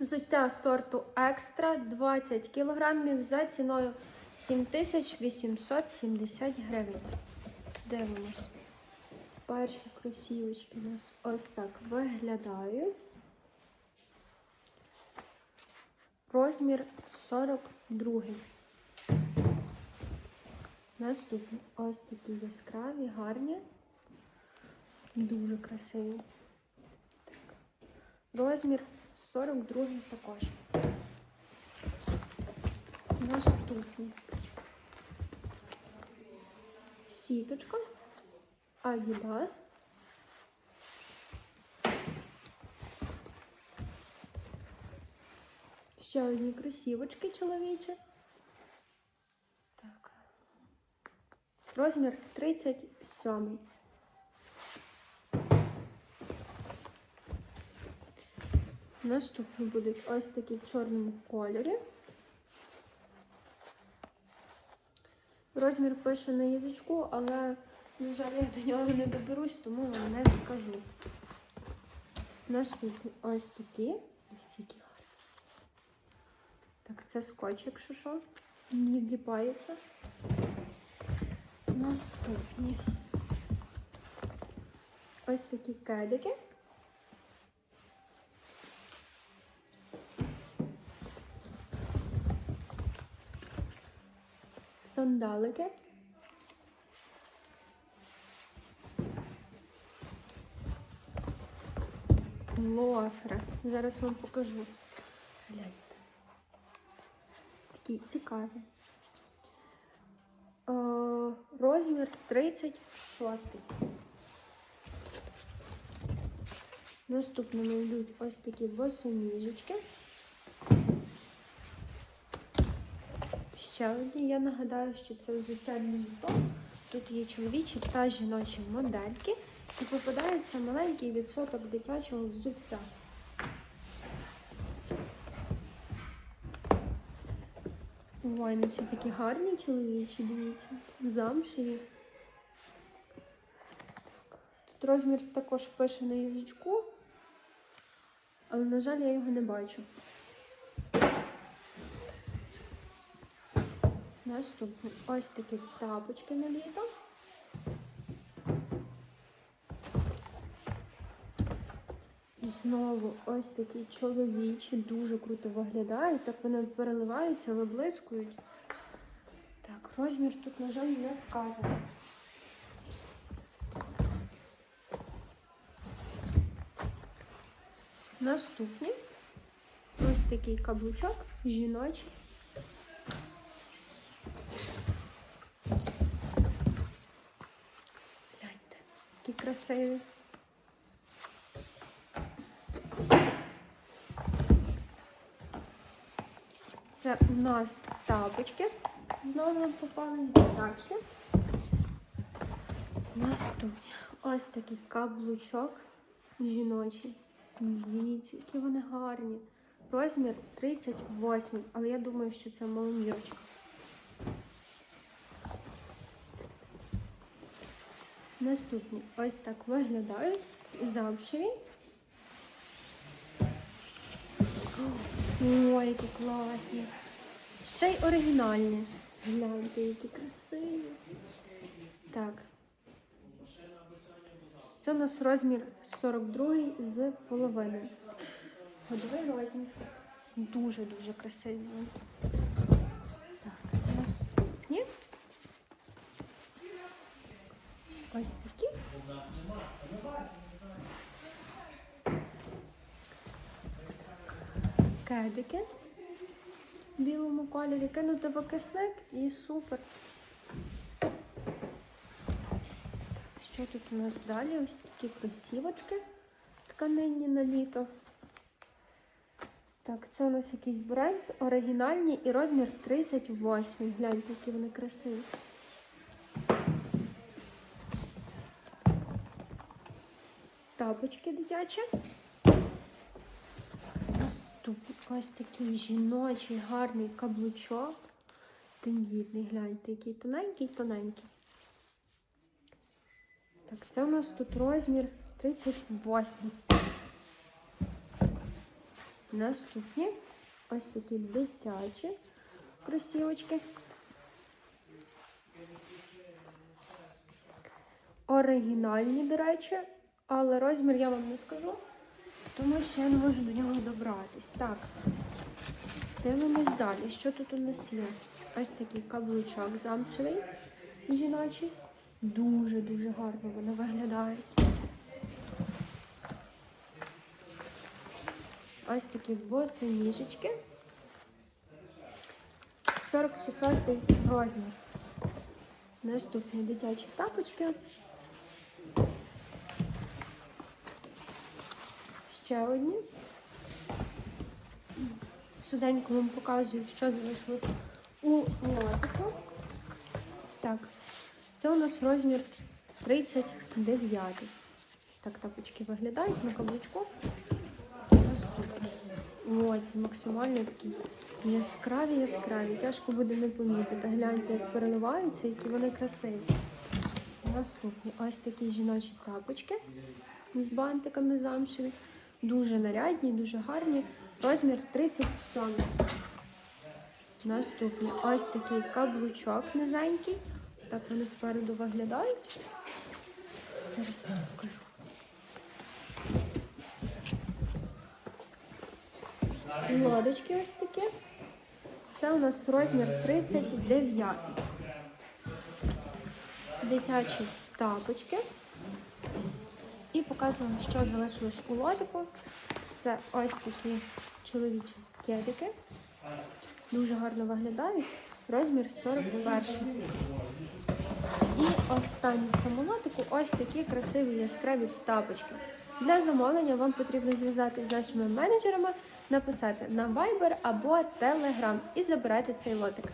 Взуття сорту екстра 20 кг за ціною 7870 гривень. Дивимось. Перші кросівочки у нас ось так виглядають. Розмір 42. Наступні ось такі яскраві, гарні, дуже красиві. Розмір 42 також. Наступні. Сіточка. Adidas. Ще одні кросівочки чоловічі. Так. Розмір 37. Наступні будуть ось такі в чорному кольорі. Розмір пише на язичку, але, на жаль, я до нього не доберусь, тому вам не скажу. Наступні ось такі. Дивіться, які гарні. Так, це скотч, якщо що, не відліпається. Наступні. Ось такі кедики. Сандалики. Лофери. Зараз вам покажу. Гляньте. Такі цікаві. Е, розмір 36. Наступними йдуть ось такі босоніжечки. Ще одні. Я нагадаю, що це взуття літо. Тут є чоловічі та жіночі модельки. І попадається маленький відсоток дитячого взуття. Ой, ну всі такі гарні чоловічі, дивіться. Замшеві. Тут розмір також пише на язичку, але, на жаль, я його не бачу. Наступні ось такі тапочки на літо. Знову ось такі чоловічі, дуже круто виглядають. Так вони переливаються, виблискують. Так, розмір тут, на жаль, не вказаний. Наступні ось такий каблучок жіночий. Гляньте, які красиві. Це у нас тапочки. Знову нам попались дитячі. Наступні. Ось такий каблучок жіночий. Дивіться, які вони гарні. Розмір 38, але я думаю, що це маломірочка. Наступні ось так виглядають замшеві. Ой, які класні. Ще й оригінальні. Гляньте, які красиві. Так. Це у нас розмір 42 з половиною. Годовий розмір. Дуже-дуже красиві. Так, наступні. Ось такі. Кедики в білому кольорі. Кинути в окисник і супер. Що тут у нас далі? Ось такі кросівочки тканинні на літо. Так, це у нас якийсь бренд, оригінальні і розмір 38. Гляньте, які вони красиві. Тапочки дитячі. Ось такий жіночий гарний каблучок. Тендітний, гляньте, який тоненький, тоненький. Так, це у нас тут розмір 38. Наступні ось такі дитячі кросівочки. Оригінальні, до речі, але розмір я вам не скажу, тому що я не можу до нього добратись. Так, дивимось далі. Що тут у нас є? Ось такий каблучок замшевий жіночий. Дуже-дуже гарно вони виглядають. Ось такі босоніжечки. 44 розмір. Наступні дитячі тапочки. Ще одні. Швиденько вам показую, що залишилось у лотику. Так, це у нас розмір 39. Ось так тапочки виглядають на каблучку. Наступні. О, максимально такі яскраві, яскраві. Тяжко буде не помітити. Гляньте, як переливаються, які вони красиві. Наступні ось такі жіночі тапочки з бантиками замшеві. Дуже нарядні, дуже гарні. Розмір 37. Наступний ось такий каблучок низенький. Ось так вони спереду виглядають. Зараз вам покажу. Лодочки ось такі. Це у нас розмір 39. Дитячі тапочки. І показуємо, що залишилось у лодику. Це ось такі чоловічі кедики. Дуже гарно виглядають. Розмір 41. І останній в цьому лотику ось такі красиві яскраві тапочки. Для замовлення вам потрібно зв'язатися з нашими менеджерами, написати на Viber або Telegram і забирати цей лотик.